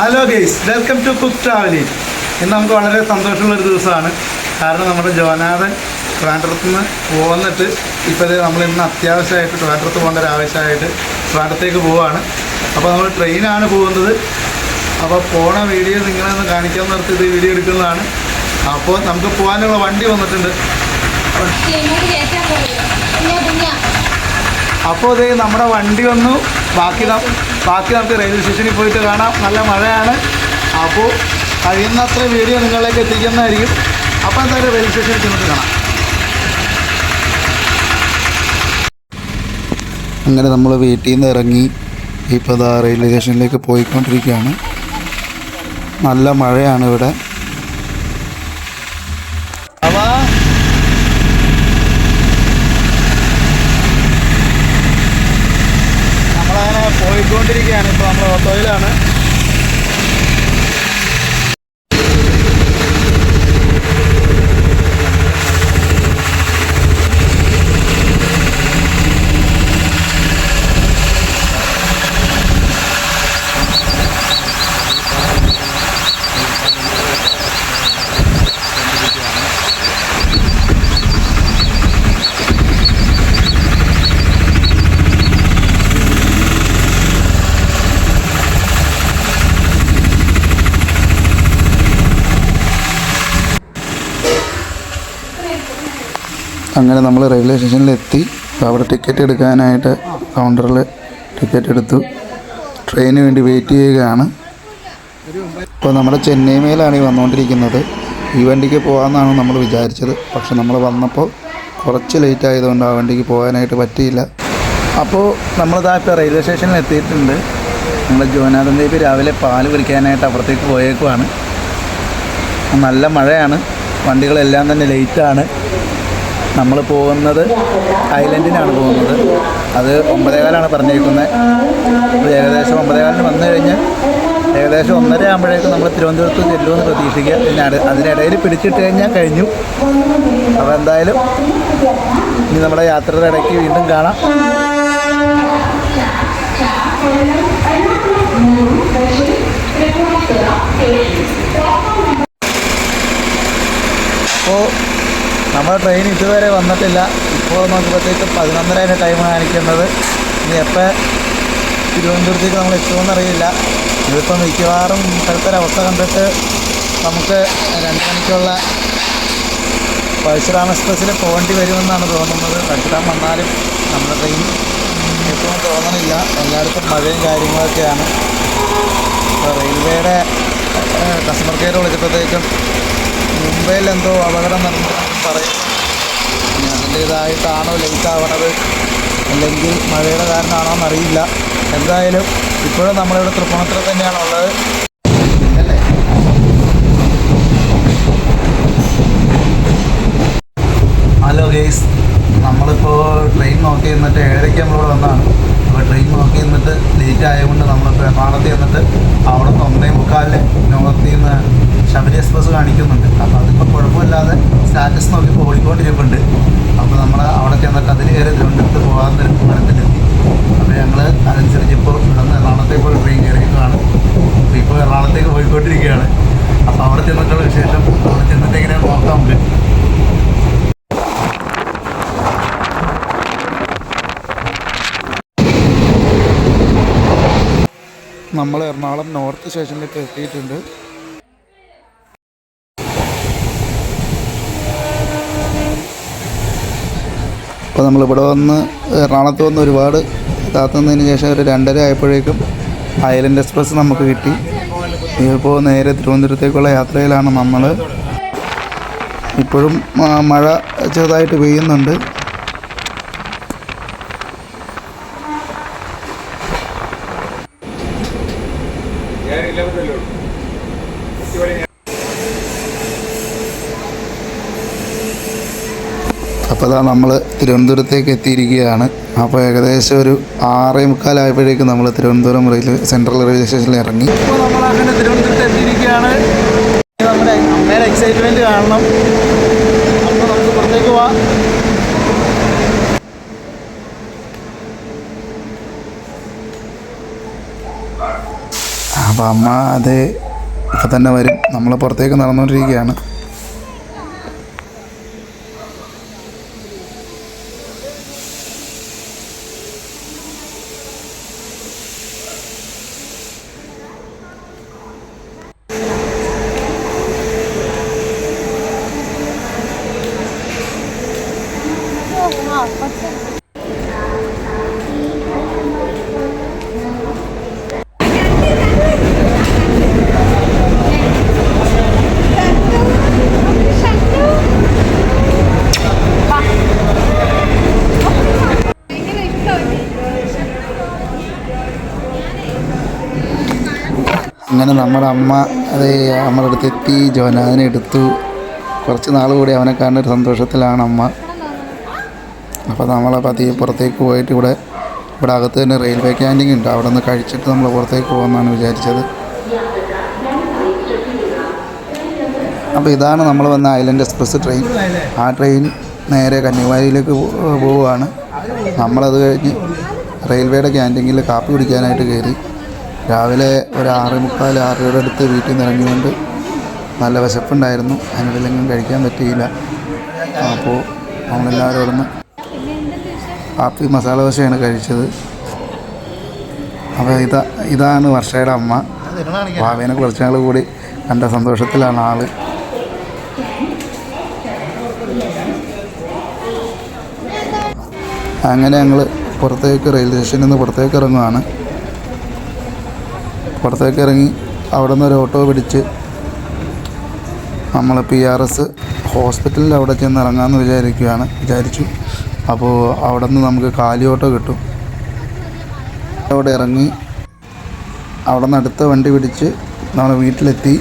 Hello guys welcome to cook travelling ഇന്ന് നമുക്ക് വളരെ സന്തോഷമുള്ളൊരു ദിവസമാണ്. കാരണം നമ്മുടെ ജോനാഥൻ ട്രാൻഡ്രത്ത് നിന്ന് പോന്നിട്ട് ഇപ്പോഴേ നമ്മൾ ഇന്ന് അത്യാവശ്യമായിട്ട് ട്രാൻഡ്രത്ത് പോകേണ്ട ഒരു ആവശ്യമായിട്ട് ട്രാൻഡ്രത്തേക്ക് പോവാണ്. അപ്പോൾ നമ്മൾ ട്രെയിനാണ് പോകുന്നത്. അപ്പോൾ പോണ വീഡിയോ നിങ്ങളെ കാണിക്കാൻ നിർത്തി ഈ വീഡിയോ എടുക്കുന്നതാണ്. അപ്പോൾ നമുക്ക് പോകാനുള്ള വണ്ടി വന്നിട്ടുണ്ട്. അപ്പോൾ ഇത് നമ്മുടെ വണ്ടി വന്നു. ബാക്കി ബാക്കി നമുക്ക് റെയിൽവേ സ്റ്റേഷനിൽ പോയിട്ട് കാണാം. നല്ല മഴയാണ്. അപ്പോൾ കഴിയുന്നത്ര വീഡിയോ നിങ്ങളിലേക്ക് എത്തിക്കുന്നതായിരിക്കും. അപ്പോൾ എന്തായാലും റെയിൽവേ സ്റ്റേഷനിൽ ചെന്നിട്ട് കാണാം. അങ്ങനെ നമ്മൾ വീട്ടിൽ നിന്ന് ഇറങ്ങി ഇപ്പോൾ ഇതാ റെയിൽവേ സ്റ്റേഷനിലേക്ക് പോയിക്കൊണ്ടിരിക്കുകയാണ്. നല്ല മഴയാണ് ഇവിടെ അപ്പോൾ നമ്മളങ്ങനെ പോയിക്കൊണ്ടിരിക്കുകയാണ് ഇപ്പോൾ നമ്മൾ ഓട്ടോയിലാണ്. അങ്ങനെ നമ്മൾ റെയിൽവേ സ്റ്റേഷനിലെത്തി അവിടെ ടിക്കറ്റ് എടുക്കാനായിട്ട് കൗണ്ടറിൽ ടിക്കറ്റ് എടുത്തു. ട്രെയിനിന് വേണ്ടി വെയിറ്റ് ചെയ്യുകയാണ്. ഇപ്പോൾ നമ്മുടെ ചെന്നൈ മേലാണ് ഈ വന്നുകൊണ്ടിരിക്കുന്നത് ഈ വണ്ടിക്ക് പോകാമെന്നാണ് നമ്മൾ വിചാരിച്ചത്. പക്ഷെ നമ്മൾ വന്നപ്പോൾ കുറച്ച് ലേറ്റ് ആയതുകൊണ്ട് ആ വണ്ടിക്ക് പോകാനായിട്ട് പറ്റിയില്ല. അപ്പോൾ നമ്മളിതാ ഇപ്പോൾ റെയിൽവേ സ്റ്റേഷനിൽ എത്തിയിട്ടുണ്ട്. നമ്മൾ ജോനാഥൻ ദേവി രാവിലെ പാൽ കുടിക്കാനായിട്ട് അപ്പുറത്തേക്ക് പോയേക്കുവാണ്. നല്ല മഴയാണ്. വണ്ടികളെല്ലാം തന്നെ ലേറ്റാണ് നമ്മൾ പോകുന്നത് ഐലൻഡിനാണ് പോകുന്നത്. അത് ഒമ്പതേകാലാണ് പറഞ്ഞിരിക്കുന്നത് ഏകദേശം ഒമ്പതേകാലിന് വന്നു കഴിഞ്ഞ് ഏകദേശം ഒന്നര ആകുമ്പോഴേക്കും നമ്മൾ തിരുവനന്തപുരത്ത് ചെല്ലുമെന്ന് പ്രതീക്ഷിക്കുക. പിന്നെ അത് അതിനിടയിൽ പിടിച്ചിട്ട് കഴിഞ്ഞാൽ കഴിഞ്ഞു. അപ്പോൾ എന്തായാലും ഇനി നമ്മുടെ യാത്രയുടെ ഇടയ്ക്ക് വീണ്ടും കാണാം. അപ്പോൾ നമ്മുടെ ട്രെയിൻ ഇതുവരെ വന്നിട്ടില്ല. ഇപ്പോൾ നോക്കുമ്പോഴത്തേക്ക് പതിനൊന്നരേന്റെ ടൈം കാണിക്കുന്നത്. ഇനി എപ്പോൾ തിരുവനന്തപുരത്തേക്ക് നമ്മൾ എത്തുമെന്നറിയില്ല ഇതിപ്പോൾ മിക്കവാറും ഇപ്പോഴത്തെ അവസ്ഥ കണ്ടിട്ട് നമുക്ക് രണ്ട് മണിക്കുള്ള പരശുരാം എക്സ്പ്രസ്സിൽ പോകേണ്ടി വരുമെന്നാണ് തോന്നുന്നത്. പരശുരാം വന്നാലും നമ്മുടെ ട്രെയിൻ ഇപ്പോൾ തോന്നണില്ല. എല്ലായിടത്തും മഴയും കാര്യങ്ങളൊക്കെയാണ്. റെയിൽവേയുടെ കസ്റ്റമർ കെയർ വിളിച്ചപ്പോഴത്തേക്കും മുംബൈയിൽ എന്തോ അപകടം നടന്നു. പറയും. അതിന്റേതായിട്ടാണോ അതിന്റെ ഇതായിട്ടാണോ ലേറ്റ് ആവണത് അല്ലെങ്കിൽ മഴയുടെ കാരണമാണോ എന്നറിയില്ല എന്തായാലും ഇപ്പോഴും നമ്മളിവിടെ തൃപ്പൂണിത്തുറ തന്നെയാണുള്ളത്. ഹലോ ഗെയ്സ് നമ്മളിപ്പോൾ ട്രെയിൻ നോക്കി നിന്നിട്ട് ഏഴരയ്ക്ക് നമ്മളിവിടെ വന്നതാണ്. നോക്കി നിന്നിട്ട് ലേറ്റ് ആയതുകൊണ്ട് നമ്മൾ എറണാകുളത്ത് ചെന്നിട്ട് അവിടെ തൊന്നേ ഒന്നേ മുക്കാലിന് നോർത്തിൽ നിന്ന് ശബരി എക്സ്പ്രസ് കാണിക്കുന്നുണ്ട്. അപ്പോൾ അതിപ്പോൾ കുഴപ്പമില്ലാതെ സ്റ്റാറ്റസ് നോക്കി ഓടിക്കൊണ്ടിരിപ്പുണ്ട് അപ്പോൾ നമ്മൾ അവിടെ ചെന്നിട്ട് അതിന് കയറി തിരുവനന്തപുരത്ത് പോകാൻ തീരുമാനത്തിലെത്തി അപ്പോൾ ഞങ്ങൾ അതനുസരിച്ച് ഇപ്പോൾ ഇവിടെ നിന്ന് എറണാകുളത്തേക്ക് പോയി ട്രെയിൻ അപ്പോൾ ഇപ്പോൾ എറണാകുളത്തേക്ക് പോയിക്കൊണ്ടിരിക്കുകയാണ്. അപ്പോൾ അവിടെ ചെന്നിട്ടുള്ള വിശേഷം അവിടെ ചെന്നിട്ട് എങ്ങനെ നോക്കാം നമുക്ക്? നമ്മൾ എറണാകുളം നോർത്ത് സ്റ്റേഷനിലേക്ക് എത്തിയിട്ടുണ്ട്. അപ്പോൾ നമ്മളിവിടെ വന്ന് എറണാകുളത്ത് വന്ന് ഒരുപാട് കാത്തുന്നതിന് ശേഷം ഒരു രണ്ടര ആയപ്പോഴേക്കും ഐലൻഡ് എക്സ്പ്രസ് നമുക്ക് കിട്ടി. ഇപ്പോൾ നേരെ തിരുവനന്തപുരത്തേക്കുള്ള യാത്രയിലാണ് നമ്മൾ ഇപ്പോഴും മഴ ചെറുതായിട്ട് പെയ്യുന്നുണ്ട്. അപ്പോൾ അതാ നമ്മൾ തിരുവനന്തപുരത്തേക്ക് എത്തിയിരിക്കുകയാണ്. അപ്പോൾ ഏകദേശം ഒരു ആറേ മുക്കാലായപ്പോഴേക്കും നമ്മൾ തിരുവനന്തപുരം റെയിൽവേ സെൻട്രൽ റെയിൽവേ സ്റ്റേഷനിൽ ഇറങ്ങി. ഇപ്പോൾ നമ്മൾ അങ്ങനെ തിരുവനന്തപുരത്ത് എത്തിയിരിക്കുകയാണ്. ഇനി നമ്മുടെ അമ്മയുടെ എക്സൈറ്റ്മെന്റ് കാണണം. അപ്പോൾ നമുക്ക് പുറത്തേക്ക് പോവാം. അപ്പോൾ അമ്മ അത് ഇപ്പം തന്നെ വരും. നമ്മൾ പുറത്തേക്ക് നടന്നുകൊണ്ടിരിക്കുകയാണ് അങ്ങനെ നമ്മുടെ അമ്മ അത് നമ്മുടെ അടുത്തെത്തി ജോനാഥനെ എടുത്തു. കുറച്ച് നാൾ കൂടി അവനെ കാണുന്ന ഒരു സന്തോഷത്തിലാണ് അമ്മ. അപ്പോൾ നമ്മൾ പതിയെ പുറത്തേക്ക് പോയിട്ട് ഇവിടെ ഇവിടെ അകത്ത് തന്നെ റെയിൽവേ ക്യാന്റീൻ ഉണ്ട്. അവിടെ നിന്ന് കഴിച്ചിട്ട് നമ്മൾ പുറത്തേക്ക് പോകുമെന്നാണ് വിചാരിച്ചത്. അപ്പോൾ ഇതാണ് നമ്മൾ വന്ന ഐലൻഡ് എക്സ്പ്രസ് ട്രെയിൻ ആ ട്രെയിൻ നേരെ കന്യാകുമാരിയിലേക്ക് പോവുകയാണ്. നമ്മളത് കഴിഞ്ഞ് റെയിൽവേയുടെ ക്യാന്റീനിൽ കാപ്പി കുടിക്കാനായിട്ട് കയറി. രാവിലെ ഒരു ആറ് മുക്കാൽ ആറരയുടെ അടുത്ത് വീട്ടിൽ നിന്ന് ഇറങ്ങിക്കൊണ്ട് നല്ല വിശപ്പുണ്ടായിരുന്നു. അതിനിടയിലെങ്കിലും കഴിക്കാൻ പറ്റിയില്ല. അപ്പോൾ നമ്മളെല്ലാവരും അവിടെ നിന്ന് കാപ്പി മസാല ദോശയാണ് കഴിച്ചത്. അപ്പോൾ ഇതാ ഇതാണ് വർഷയുടെ അമ്മ. ഭാവേനെ കുറച്ച് നാൾ കൂടി കണ്ട സന്തോഷത്തിലാണ് ആൾ. അങ്ങനെ ഞങ്ങൾ പുറത്തേക്ക് റെയിൽവേ സ്റ്റേഷനിൽ നിന്ന് പുറത്തേക്ക് ഇറങ്ങുവാണ്. പുറത്തേക്ക് ഇറങ്ങി അവിടെ നിന്ന് ഒരു ഓട്ടോ പിടിച്ച് നമ്മൾ പി ആർ എസ് ഹോസ്പിറ്റലിൽ അവിടെ ചെന്ന് ഇറങ്ങാമെന്ന് വിചാരിക്കുകയാണ് വിചാരിച്ചു. അപ്പോൾ അവിടെ നിന്ന് നമുക്ക് കാലി ഓട്ടോ കിട്ടും. അവിടെ ഇറങ്ങി അവിടെ നിന്ന് അടുത്ത വണ്ടി പിടിച്ച് നമ്മൾ വീട്ടിലെത്തി.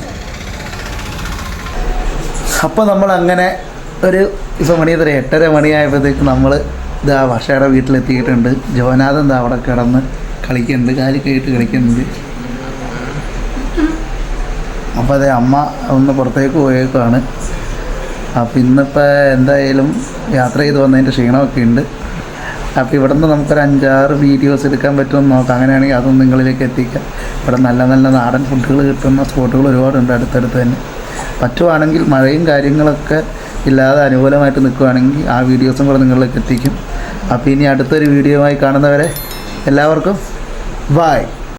അപ്പോൾ നമ്മൾ അങ്ങനെ ഒരു ഇപ്പോൾ മണി എത്ര എട്ടര മണിയായപ്പോഴത്തേക്ക് നമ്മൾ ഇതാ വർഷയുടെ വീട്ടിലെത്തിയിട്ടുണ്ട്. ജോനാഥൻ ഇതാ അവിടെ കിടന്ന് കളിക്കുന്നുണ്ട്. കാലിക്കയിട്ട് കളിക്കുന്നുണ്ട്. അപ്പോൾ അതെ അമ്മ ഒന്ന് പുറത്തേക്ക് പോയേക്കാണ് അപ്പോൾ ഇന്നിപ്പോൾ എന്തായാലും യാത്ര ചെയ്ത് വന്നതിന്റെ ക്ഷീണമൊക്കെ ഉണ്ട്. അപ്പോൾ ഇവിടെ നിന്ന് നമുക്കൊരു അഞ്ചാറ് വീഡിയോസ് എടുക്കാൻ പറ്റുമെന്ന് നോക്കാം. അങ്ങനെയാണെങ്കിൽ അതും നിങ്ങളിലേക്ക് എത്തിക്കാം. ഇവിടെ നല്ല നല്ല നാടൻ ഫുഡുകൾ കിട്ടുന്ന സ്പോട്ടുകൾ ഒരുപാടുണ്ട് അടുത്തടുത്ത് തന്നെ. പറ്റുവാണെങ്കിൽ മഴയും കാര്യങ്ങളൊക്കെ ഇല്ലാതെ അനുകൂലമായിട്ട് നിൽക്കുകയാണെങ്കിൽ ആ വീഡിയോസും കൂടെ നിങ്ങളിലേക്ക് എത്തിക്കും. അപ്പോൾ ഇനി അടുത്തൊരു വീഡിയോയുമായി കാണുന്നവരെ എല്ലാവർക്കും ബായ്